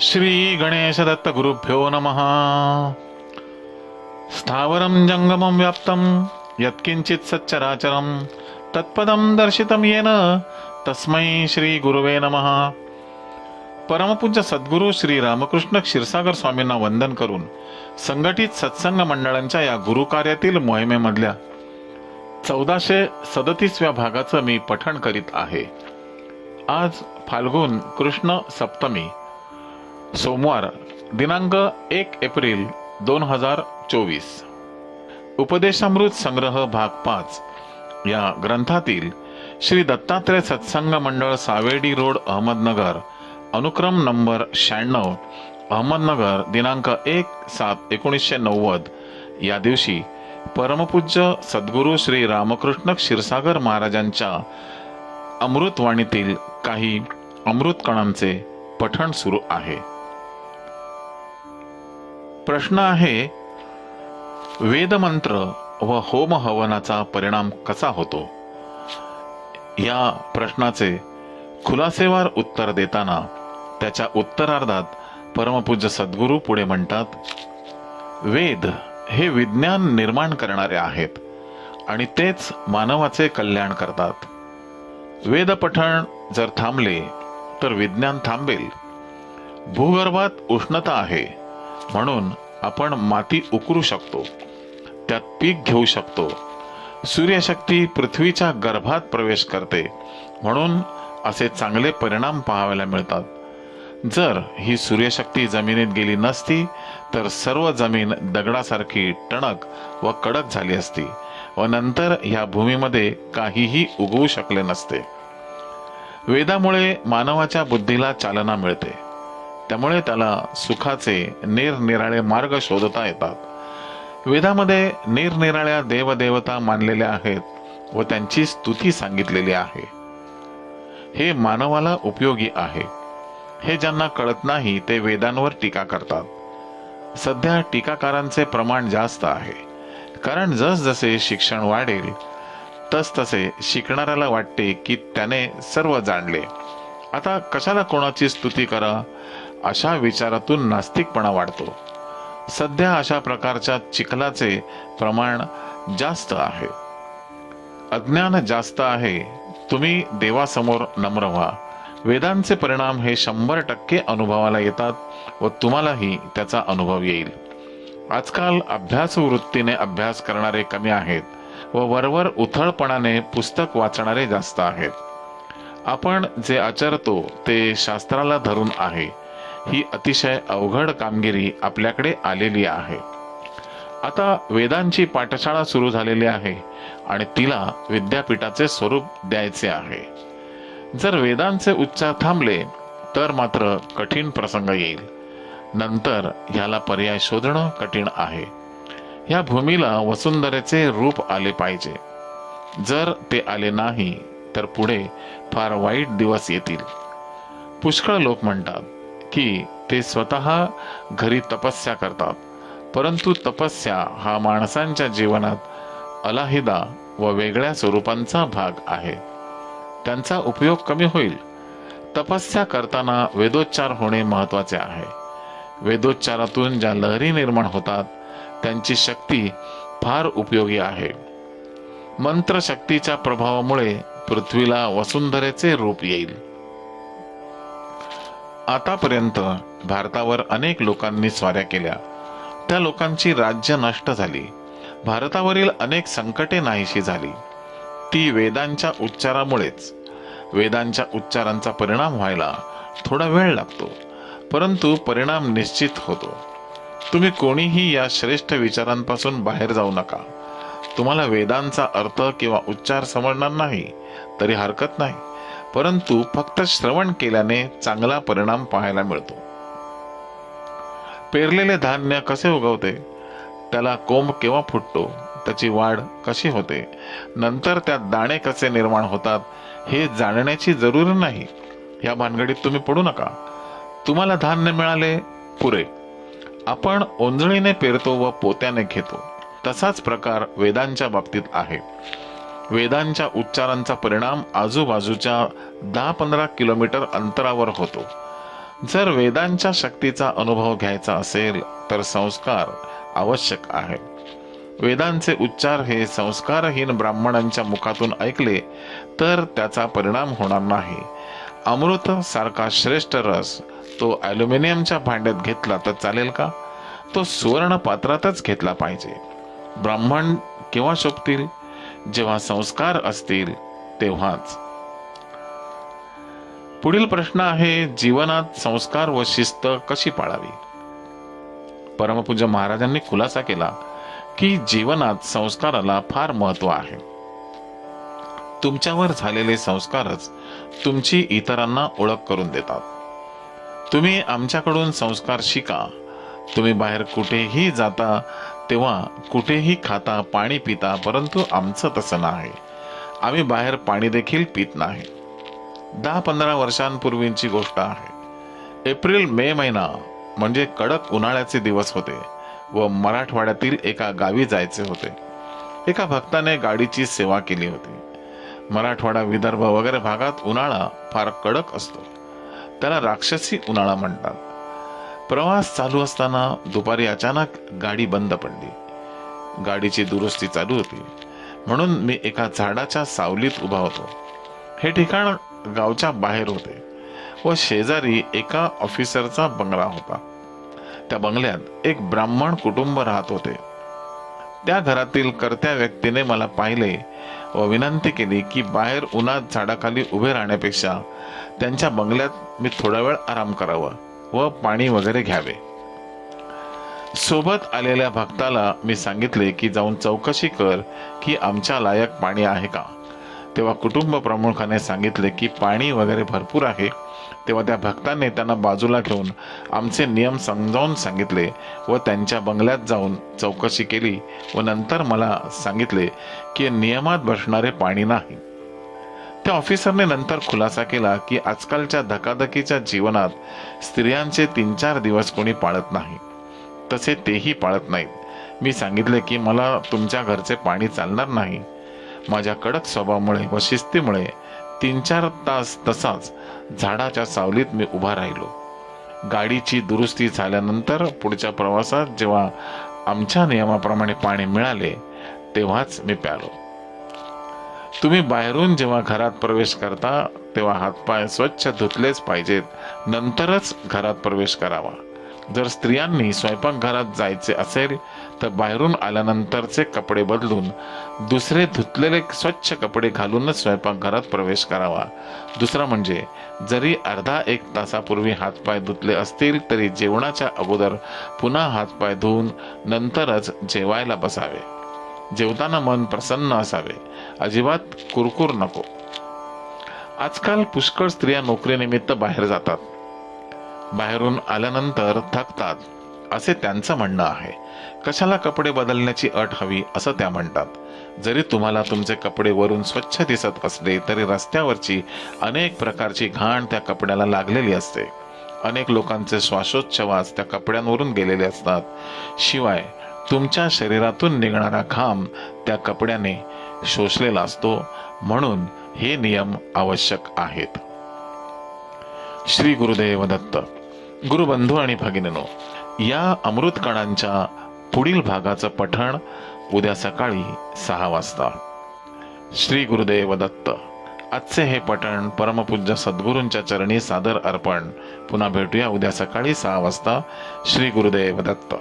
श्री गणेश दत्त गुरुभ्यो नमः. स्थावरं जङ्गमं व्याप्तं यत्किञ्चित् सच्चराचरं तत्पदं दर्शितं येन तस्मै श्री गुरुवे नमः. परमपूज्य सद्गुरू श्री रामकृष्ण क्षीरसागर स्वामींना वंदन करून संघटित सत्संग मंडळांच्या या गुरुकार्यातील मोहिमेमधल्या चौदाशे सदतीसव्या भागाचं मी पठण करीत आहे. आज फाल्गुन कृष्ण सप्तमी सोमवार दिनांक एक एप्रिल दोन हजार चोवीस. उपदेशामृत संग्रह भाग पाच. या ग्रंथातील श्री दत्तात्रय सत्संग मंडळ सावेडी रोड अहमदनगर अनुक्रम नंबर शहाण्णव अहमदनगर दिनांक एक सात एकोणीसशे नव्वद. या दिवशी परमपूज्य सद्गुरू श्री रामकृष्ण क्षीरसागर महाराजांच्या अमृतवाणीतील काही अमृतकणांचे पठण सुरू आहे. प्रश्न आहे वेदमंत्र व होम हवनाचा परिणाम कसा होतो? या प्रश्नाचे खुलासेवार उत्तर देताना त्याच्या उत्तरार्धात परमपूज्य सद्गुरू पुढे म्हणतात वेद हे विज्ञान निर्माण करणारे आहेत आणि तेच मानवाचे कल्याण करतात. वेद पठण जर थांबले तर विज्ञान थांबेल. भूगर्भात उष्णता आहे. म्हणून आपण माती उकरू शकतो त्यात पीक घेऊ शकतो. सूर्यशक्ती पृथ्वीच्या गर्भात प्रवेश करते म्हणून असे चांगले परिणाम पाहायला मिळतात. जर ही सूर्यशक्ती जमिनीत गेली नसती तर सर्व जमीन दगडासारखी टणक व कडक झाली असती व नंतर ह्या भूमीमध्ये काहीही उगवू शकले नसते. वेदामुळे मानवाच्या बुद्धीला चालना मिळते. त्यामुळे त्याला सुखाचे निरनिराळे मार्ग शोधता येतात. वेदामध्ये निरनिराळ्या देवदेवता मानलेल्या आहेत व त्यांची स्तुती सांगितलेली आहे. हे मानवाला उपयोगी आहे. हे ज्यांना कळत नाही ते वेदांवर टीका करतात. सध्या टीकाकारांचे प्रमाण जास्त आहे. कारण जसजसे शिक्षण वाढेल तसतसे शिकणाऱ्याला वाटते की त्याने सर्व जाणले. आता कशाला कोणाची स्तुती करा? अशा विचारातून नास्तिकपणा वाढतो. सध्या अशा प्रकारच्या चिखलाचे प्रमाण जास्त आहे. अज्ञान जास्त आहे. तुम्ही देवासमोर नम्र व्हा. वेदांचे परिणाम हे शंभर टक्के अनुभवाला येतात व तुम्हालाही त्याचा अनुभव येईल. आजकाल अभ्यास वृत्तीने अभ्यास करणारे कमी आहेत व वरवर उथळपणाने पुस्तक वाचणारे जास्त आहेत. आपण जे आचरतो ते शास्त्राला धरून आहे. ही अतिशय अवघड कामगिरी आपल्याकडे आलेली आहे. आता वेदांची पाठशाळा सुरू झालेली आहे आणि तिला विद्यापीठाचे स्वरूप द्यायचे आहे. जर वेदांचे उच्चार थांबले तर मात्र कठीण प्रसंग येईल. नंतर ह्याला पर्याय शोधणं कठीण आहे. या भूमीला वसुंधरेचे रूप आले पाहिजे. जर ते आले नाही तर पुढे फार वाईट दिवस येतील. पुष्कळ लोक म्हणतात की ते स्वतः घरी तपस्या करतात. परंतु तपस्या हा माणसांच्या जीवनात अलाहिदा व वेगळ्या स्वरूपांचा भाग आहे. त्यांचा उपयोग कमी होईल. तपस्या करताना वेदोच्चार होणे महत्त्वाचे आहे. वेदोच्चारातून ज्या लहरी निर्माण होतात त्यांची शक्ती फार उपयोगी आहे. मंत्र शक्तीच्या प्रभावामुळे पृथ्वीला वसुंधरेचे रूप येईल. आतापर्यंत भारतावर अनेक लोकांनी स्वाऱ्या केल्या. त्या लोकांची राज्य नष्ट झाली. भारतावरील अनेक संकटे नाहीशी झाली. ती वेदांच्या उच्चारामुळेच. वेदांच्या उच्चारांचा परिणाम व्हायला थोडा वेळ लागतो परंतु परिणाम निश्चित होतो. तुम्ही कोणीही या श्रेष्ठ विचारांपासून बाहेर जाऊ नका. तुम्हाला वेदांचा अर्थ किंवा उच्चार समजणार नाही तरी हरकत नाही. परंतु फक्त श्रवण केल्याने चांगला परिणाम पाहायला मिळतो. पेरलेले धान्य कसे उगवते? त्याला कोंब केव्हा फुटतो? त्याची वाढ कशी होते? नंतर त्यात दाणे कसे निर्माण होतात? हे जाणण्याची जरूर नाही. या भानगडीत तुम्ही पडू नका. तुम्हाला धान्य मिळाले पुरे. आपण ओंजळीने पेरतो व पोत्याने घेतो. तसाच प्रकार वेदांच्या बाबतीत आहे. वेदांच्या उच्चारांचा परिणाम आजूबाजूच्या दहा पंधरा किलोमीटर अंतरावर होतो. जर वेदांच्या शक्तीचा अनुभव घ्यायचा असेल तर संस्कार आवश्यक आहे. वेदांचे उच्चार हे संस्कारहीन ब्राह्मणांच्या मुखातून ऐकले तर त्याचा परिणाम होणार नाही. अमृत सारखा श्रेष्ठ रस तो ॲल्युमिनियमच्या भांड्यात घेतला तर चालेल का? तो सुवर्ण पात्रातच घेतला पाहिजे. ब्राह्मण केव्हा शोभतील? जेव्हा संस्कार असतील तेव्हाच. पुढील प्रश्न आहे जीवनात संस्कार व शिस्त कशी पाळावी? परमपूज्य महाराजांनी खुलासा केला की जीवनात संस्काराला फार महत्त्व आहे. तुमच्यावर झालेले संस्कारच तुमची इतरांना ओळख करून देतात. तुम्ही आमच्याकडून संस्कार शिका. तुम्ही बाहेर कुठेही जाता तेव्हा कुठेही खाता पाणी पिता परंतु आमचं तसं नाही. आम्ही बाहेर पाणी देखील पित नाही. दहा पंधरा वर्षांपूर्वींची गोष्ट आहे. एप्रिल मे महिना म्हणजे कडक उन्हाळ्याचे दिवस होते व मराठवाड्यातील एका गावी जायचे होते. एका भक्ताने गाडीची सेवा केली होती. मराठवाडा विदर्भ वगैरे भागात उन्हाळा फार कडक असतो. त्याला राक्षसी उन्हाळा म्हणतात. प्रवास चालू असताना दुपारी अचानक गाडी बंद पडली. गाडीची दुरुस्ती चालू होती. म्हणून मी एका झाडाच्या सावलीत उभा होतो. हे ठिकाण गावच्या बाहेर होते व शेजारी एका ऑफिसरचा बंगला होता. त्या बंगल्यात एक ब्राह्मण कुटुंब राहत होते. त्या घरातील कर्त्या व्यक्तीने मला पाहिले व विनंती केली की बाहेर उन्हात झाडाखाली उभे राहण्यापेक्षा त्यांच्या बंगल्यात मी थोडा वेळ आराम करावा. व पाणी वगैरे घ्यावे. सोबत आलेल्या भक्ताला मी सांगितले की जाऊन चौकशी कर की आमच्या लायक पाणी आहे का? तेव्हा कुटुंब प्रमुखाने सांगितले की पाणी वगैरे भरपूर आहे. तेव्हा त्या भक्ताने त्यांना बाजूला घेऊन आमचे नियम समजावून सांगितले व त्यांच्या बंगल्यात जाऊन चौकशी केली व नंतर मला सांगितले की नियमात बसणारे पाणी नाही. त्या ऑफिसरने नंतर खुलासा केला की आजकालच्या धकाधकीच्या जीवनात स्त्रियांचे तीन चार दिवस कोणी पाळत नाही. तसे तेही पाळत नाहीत. मी सांगितले की मला तुमच्या घरचे पाणी चालणार नाही. माझ्या कडक स्वभावामुळे व शिस्तीमुळे तीन चार तास तसाच झाडाच्या सावलीत मी उभा राहिलो. गाडीची दुरुस्ती झाल्यानंतर पुढच्या प्रवासात जेव्हा आमच्या नियमाप्रमाणे पाणी मिळाले तेव्हाच मी प्यालो. तुम्ही बाहेरून जेव्हा घरात प्रवेश करता तेव्हा हातपाय स्वच्छ धुतलेच पाहिजेत. नंतरच घरात प्रवेश करावा. जर स्त्रियांनी स्वयंपाकघरात जायचे असेल तर बाहेरून आल्यानंतरचे कपडे बदलून दुसरे धुतलेले स्वच्छ कपडे घालूनच स्वयंपाकघरात प्रवेश करावा. दुसरा म्हणजे जरी अर्धा एक तासापूर्वी हातपाय धुतले असतील तरी जेवणाच्या अगोदर पुन्हा हातपाय धुवून नंतरच जेवायला बसावे. जेवताना मन प्रसन्न असावे. अजिबात कुरकुर नको. आजकाल पुष्कळ स्त्रिया नोकरीनिमित्त बाहेर जातात. बाहेरून आल्यानंतर थकतात. असे त्यांचं म्हणणं आहे. कशाला कपडे बदलण्याची अट हवी असं त्या म्हणतात. जरी तुम्हाला तुमचे कपडे वरून स्वच्छ दिसत असले तरी रस्त्यावरची अनेक प्रकारची घाण त्या कपड्याला लागलेली असते. अनेक लोकांचे श्वासोच्छवास त्या कपड्यांवरून गेलेले असतात. शिवाय तुमच्या शरीरातून निघणारा घाम त्या कपड्याने शोषलेला असतो म्हणून हे नियम आवश्यक आहेत. श्री गुरुदेव दत्त गुरुबंधू आणि भगिनीनो या अमृत कणांच्या पुढील भागाचं पठण उद्या सकाळी सहा वाजता. श्री गुरुदेव दत्त आजचे हे पठण परमपूज्य सद्गुरूंच्या चरणी सादर अर्पण पुन्हा भेटूया उद्या सकाळी सहा वाजता. श्री गुरुदेव दत्त.